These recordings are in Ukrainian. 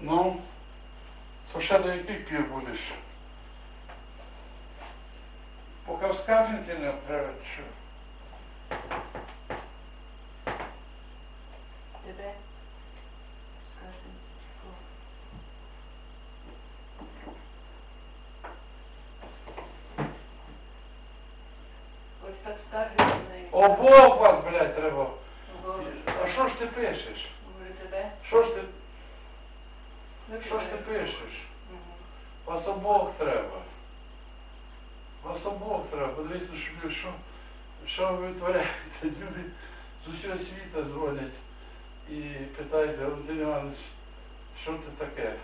Ну, яких пір будеш? Поки в скаржниці не що? Тебе? Скажем? Ось так неї. Обох вас, блядь, треба. А що ж ти пишеш? Що ж ти, що ж ти пишеш? Вас обох треба. Вас обох треба. Подивіться, що, ви- що, що ви витворяєте. Люди з усього світу дзвонять і питають, Валентин Іванович, що це таке?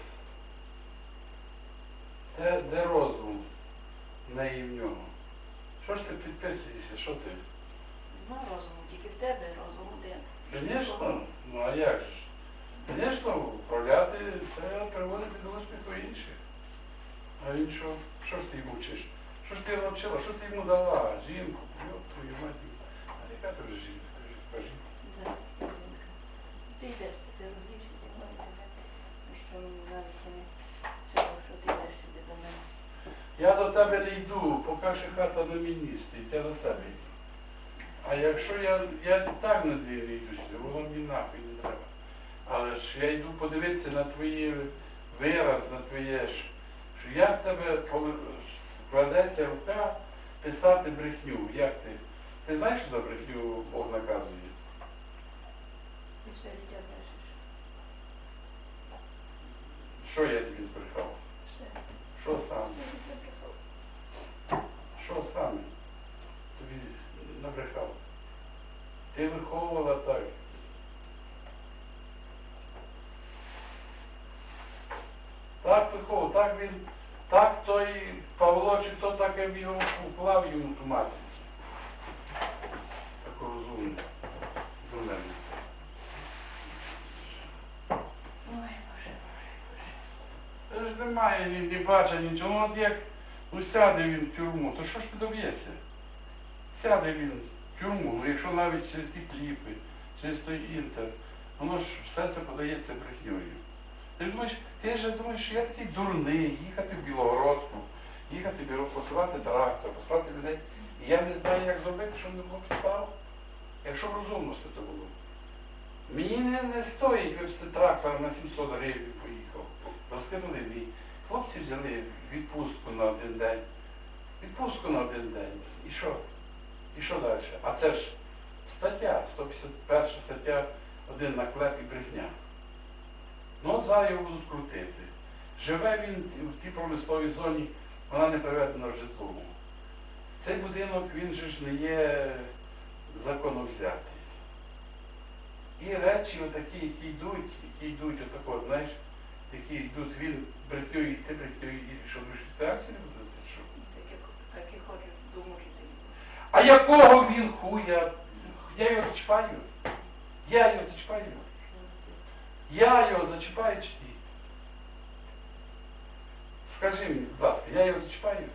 Де, де розум неї і в нього? Що ж ти підписуєшся? Що ти? Нема розуму, тільки в тебе розум один. Звісно, ну а як же? Звісно, управляти це приводити до успіху інших. А він що? Що ж ти йому вчиш? Що ж ти навчила? Що ти йому дала? Жінку? Йоп, твою мать. А яка ти вже жінка? Кажи, Скажи. Ти йдеш, ти. Ну що навіть цього, що ти йдеш сюди до мене. Я до тебе не йду, поки ще хата на мені стоїть, я до тебе йду. А якщо я, я і так на не йду воно мені нахуй не треба. Але ж я йду подивитися на твої вираз, на твоє ж, що як тебе складеться рука писати брехню, як ти? Ти знаєш, що за брехню Бог наказує? Що я тобі збрехав? Що саме? Що саме? Тобі набрехав? Ти виховувала так. Так він, так той Павло, чи хто таке в його вклав йому ту матір. Таку розумну. До мене. Ой, Боже, Боже, Боже. Та ж немає ні, ні бача, нічого. Ну, от як ну, сяде він в тюрму, то що ж ти доб'єшся? Сяде він в тюрму, ну якщо навіть через ті кліпи, через той інтер, воно ж все це подається брехньою. Ти ж думаєш, ти ж думаєш, що я такий дурний, їхати в Білогородку, їхати посилати трактор, посилати людей. І я не знаю, як зробити, щоб не було підстав. Якщо б розумності це було. Мені не, не стоїть вивезти трактор на 700 гривень поїхав. Розкинули мій. Хлопці взяли відпустку на один день. Відпустку на один день. І що? І що далі? А це ж стаття, 151 стаття, один наклеп і брехня. Ну от зараз його будуть крутити. Живе він в тій промисловій зоні, вона не приведена в житлову. Цей будинок, він же ж не є законовзятий. І речі отакі, які йдуть, які йдуть отако, знаєш, які йдуть, він і ти брехню, і що ви ж реакції не будете, що? Так як, так і хочеш думати. А якого він хуя? Я його зачіпаю. Я його зачіпаю. Я його зачіпаю чи ти? Скажи мені, будь ласка, я його зачіпаю?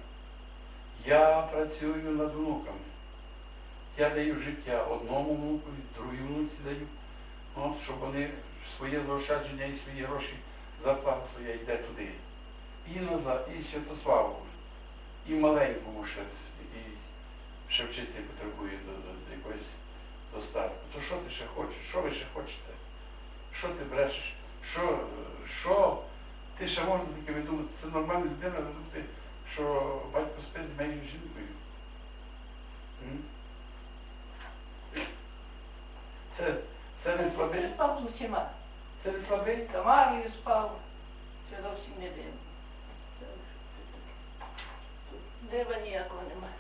Я працюю над внуками. Я даю життя одному внуку, другій внуці даю. От, щоб вони своє заощадження і свої гроші зарплата своя йде туди. І назад, і Святославу, і маленькому ще, який ще вчити потребує до, до, до якоїсь достатку. То що ти ще хочеш? Що ви ще хочете? Що ти брешеш? Що, що ти ще можна таке видумати? Це нормальна людина видумати, що батько спить з моєю жінкою. Це, це не слабий? спав з усіма. Це не слабий? Тамарою спав. Це зовсім не дивно. Тут дива ніякого немає.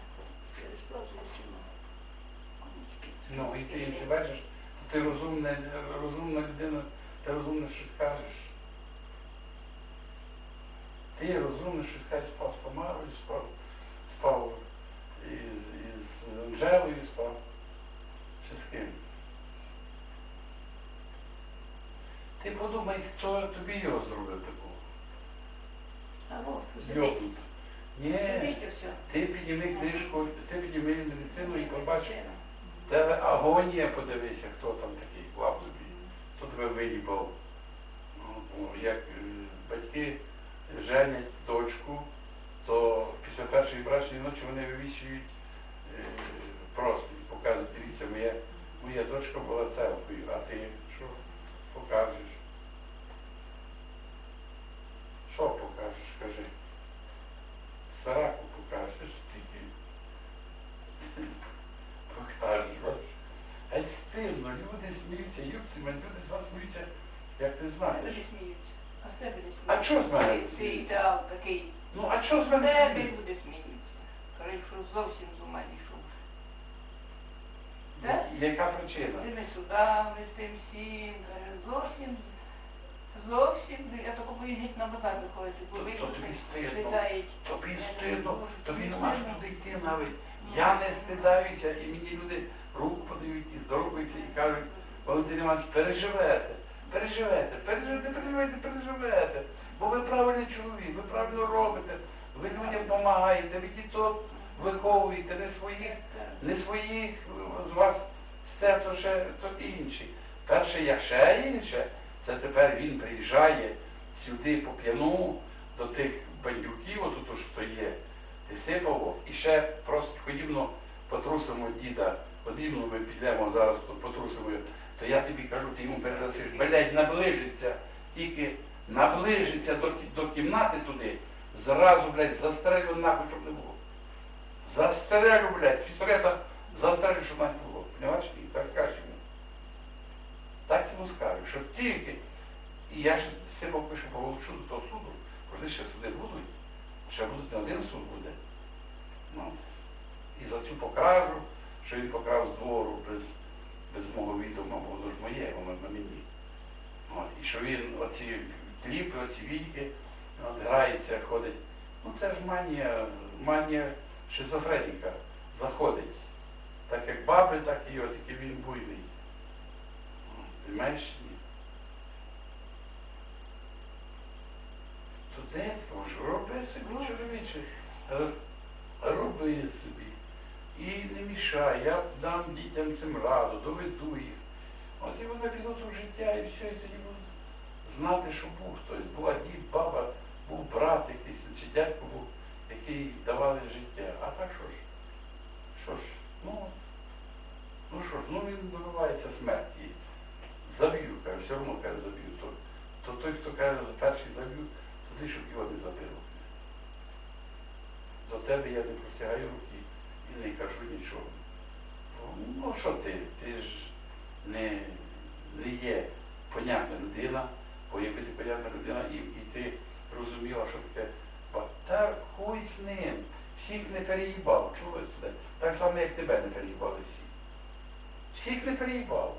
Ти спав з усіма. Ну, і ти, і ти бачиш, ти розумна, розумна людина, ти розумно щось кажеш. Ти розумно щось кажеш, спав з Тамарою, спав, спав із, із Анжелою, спав. Чи з ким? Ти подумай, хто тобі його зробив такого. А вот, Ні, ти підніми книжку, ти підніми медицину і побачиш. Тебе агонія, подивися, хто там такий клав тобі, хто тебе виїбав. Ну, як, батьки женять дочку, то після першої брачної ночі вони вивішують е, простір, показують, дивіться, моя, дочка була церквою, а ти що покажеш? Що покажеш, кажи? Сараку покажеш тільки. Покажеш. бачиш. Геть стильно, люди сміються, юбці, мене люди з вас сміються, як ти знаєш. Дуже сміються. А з тебе не А сміються. чого з мене Ти- Ти ідеал такий. Ну, а що з мене тебе сміються? люди сміються. Кажуть, що зовсім з ума дійшов. Так? Яка причина? З тими судами, з тим всім, каже, зовсім, зовсім, я тако боюсь геть на базар виходити, бо То- то тобі стидно. стидають. Тобі стидно, тобі нема стидно. туди йти навіть. Я не стидаюся, і мені люди руку подають і здоровуються і кажуть, Валентин Іванович, переживете, переживете, переживете, переживете, переживете. Бо ви правильний чоловік, ви правильно робите, ви людям допомагаєте, ви діток виховуєте, не своїх, не своїх з вас все, то ще то інші. Перше, як ще інше, це тепер він приїжджає сюди по п'яну до тих бандюків, отут що є, ти сипав, і ще просто ходівно потрусимо діда, ходівно ми підемо зараз потрусимо, то я тобі кажу, ти йому передасиш, блядь, наближиться, тільки наближиться до, до кімнати туди, зразу, блядь, застрелю нахуй, щоб не було. Застрелю, блядь, пістолета застрелю, щоб не було. Понимаєш? І так кажеш йому. Так йому скажу, що тільки, і я ж себе пишу по до того суду, коли ще суди будуть, ще буде не один суд буде. Ну, і за цю покражу, що він покрав з двору без, без мого відома, бо воно ж моє, воно на мені. От, і що він оці кліпи, оці війки, от, грається, ходить. Ну це ж манія, манія шизофреніка заходить. Так як баби, так і його, тільки він буйний. Понимаєш? Ні. Студентство ж, роби собі чоловіче, роби собі. І не мішай, я дам дітям цим раду, доведу їх. От і вони підуть у життя і все, і тоді будуть знати, що був хтось. Була дід, баба, був брат якийсь, чи дядько був, який давали життя. А так що ж? Що ж? Ну, ну що ж, ну він добивається смерті. Заб'ю, каже, все одно каже, заб'ю. То, то той, хто каже, перший заб'ю, то ти, щоб його не забило. До тебе я не простягаю руки і не кажу нічого. Ну, що ти? Ти ж не, не є понятна людина, бо ти понятна людина, і, і ти розуміла, що таке. Та хуй з ним, всіх не переїбав, чули це? Так само, як тебе не переїбали всі. Всіх не переїбав.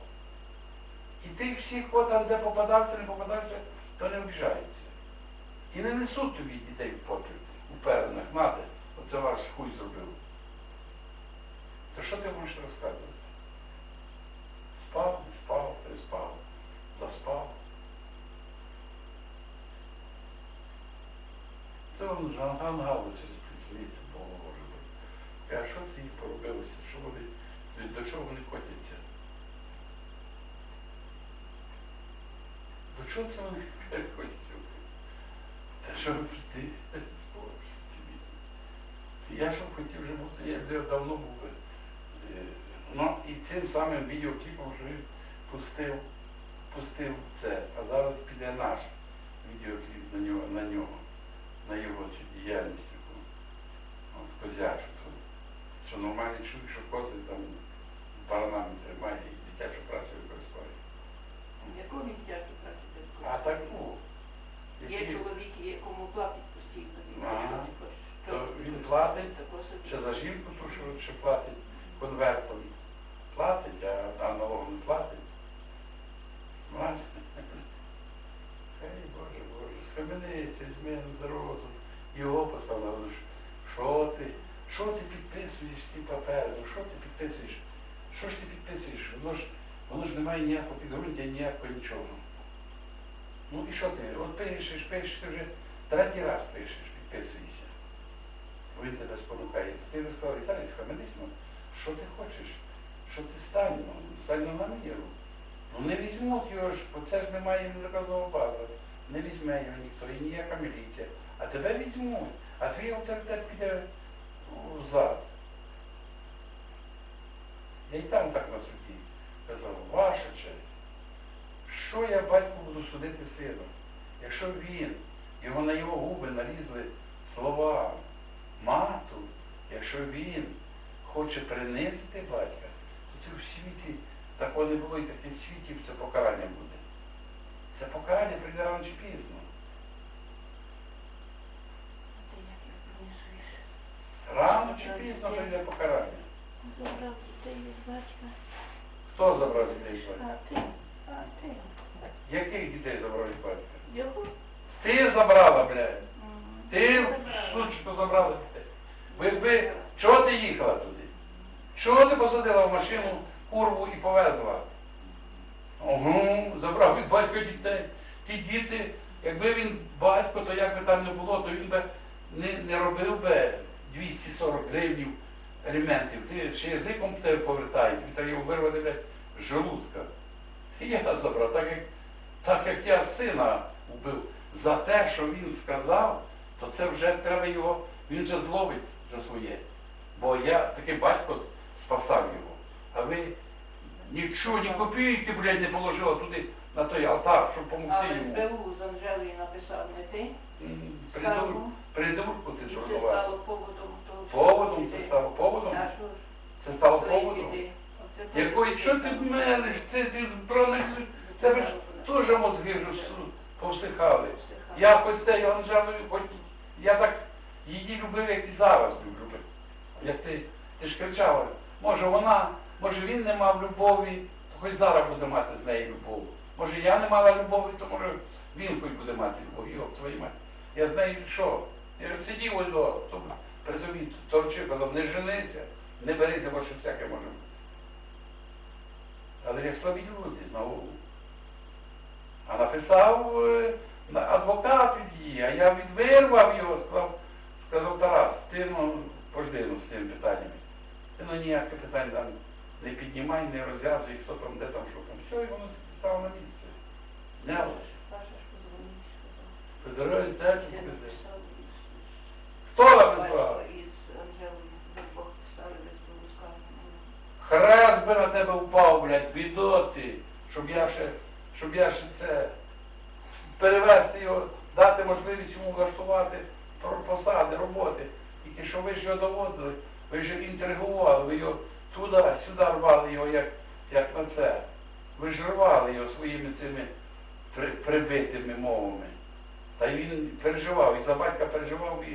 І тих всіх, хто там, де попадався, не попадався, то не обіжаються. І не несуть тобі дітей в попіл, у перенах, нате, оце ваш хуй зробив. Що ти можеш розказувати? Спав, не спав, переспав, заспав. Це он Жанган Галиця спеціаліст, Боже. Каже, що це їх поробилося, що вони, до чого вони котяться? До чого це вони котяться? Що ти? Боже. Я щоб хотів вже бути, я давно був. Ну і цим самим відеокліпом вже пустив, пустив це. А зараз піде наш відеокліп на нього, на нього, на його цю діяльність. От козячу. Що нормальний чоловік, що кози там баранами тримає і дитячу працю використовує. Яку він тяжко працю А так, ну, Є які- чоловіки, якому платять постійно. він Ага. нічого не хоче. То Що- він платить, Тако собі. Ще за жінку ту, що, що платить конвертом. Платить, а, а налогом не платить. Бачите? Хай Боже, Боже, схаменися, візьми на дорогу, його поставили. Що ти? Що ти підписуєш ці папери? Ну що ти підписуєш? Що ж ти підписуєш? Воно ж, воно ж не має ніякого підґрунтя, ніякого нічого. Ну і що ти? От пишеш, пишеш, ти вже третій раз пишеш, підписуєшся. Він тебе спонукає. Ти не сказав, Віталій, схаменись, ну, що ти хочеш? Що ти стань? Ну, стань на міру. Ну не візьмуть його ж, бо це ж немає ні доказового базу. не візьме його ніхто, і ніяка міліція. А тебе візьмуть, а твій авторитет піде у зад. Я й там так на суді казав, ваша честь, що я батьку буду судити сина? Якщо він, його на його губи налізли слова мату, якщо він хоче принизити батька, то це в світі такого не було і в світі це покарання буде. Це покарання прийде рано чи пізно. Рано чи пізно прийде покарання. Від батька. Хто забрав дітей батька? А ти? А ти? Яких дітей забрав від батька? Його? Ти забрала, блядь. Ти сучку забрала дітей. Ви би, чого ти їхала туди? Чого ти посадила в машину курву і повезла? Ого, забрав від батька дітей. Ті діти, якби він батько, то як би там не було, то він би не, не робив би 240 гривнів аліментів. Ти ще язиком тебе повертають, він так його вирвати блядь, желудка. І я забрав, так як, так як я сина вбив. За те, що він сказав, то це вже треба його, він вже зловить за своє. Бо я такий батько спасав його. А ви нічого, ні копійки, блядь, не положила туди на той алтар, щоб допомогти йому. СБУ з Анжелою написав не ти. М, Скаргу. Придур, придурку ти І це стало поводом Поводом це стало поводом? Це стало поводом. Якої, що ти мелиш, ти, ти проаналізуй, тебе ж теж мозги вже повсихали. Я хоч те я Анжелою, хоч я так її любив, як і зараз люблю. Як ти, ти ж кричала, може вона, може він не мав любові, то хоч зараз буде мати з нею любов. Може я не мала любові, то може він хоч буде мати любов. Йо, твої мать. Я з нею що? Я ж сидів ось до, то при собі торчив, казав, не женися, не берися, бо що всяке може. бути. Але як слабі люди знову. А написав е, адвокат від її, а я відвирвав його, сказав, сказав Тарас, ти ну пожди ну, з цими питаннями. Ти ну ніяке питання там не піднімай, не розв'язуй, хто там, де там, що там. Все, і воно стало на місце. Знялося. Паша ж позвонив, сказав. Театр. Я написав із- Хто написав? Батько із Анжелою вдвох писали в СБУ скаргу. Хрест би на тебе впав, блядь, бідоти, щоб я ще, щоб я ще це перевести його, дати можливість йому влаштувати посади, роботи. Тільки що ви ж його доводили, ви ж інтригували, ви його туди, сюди рвали його, як, як на це. Ви ж рвали його своїми цими прибитими мовами. Та й він переживав, і за батька переживав, і,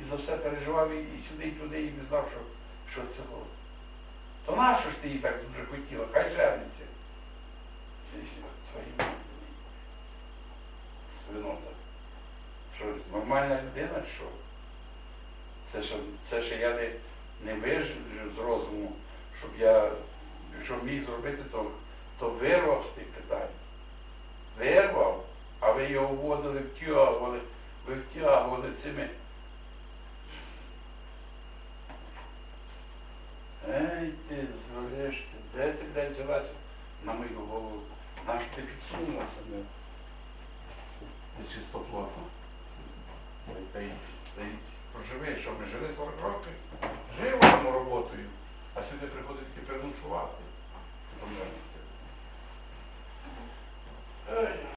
і за все переживав, і, і сюди, і туди, і не знав, що, що це було. То нащо ж ти її так дуже хотіла? Хай жениться. Ще свинота. Що, нормальна людина, що? Це що, це ще я не, не вижив з розуму, щоб я, що міг зробити, то, то вирвав з тих питань. Вирвав, а ви його вводили, втягували, ви втягували цими. Ей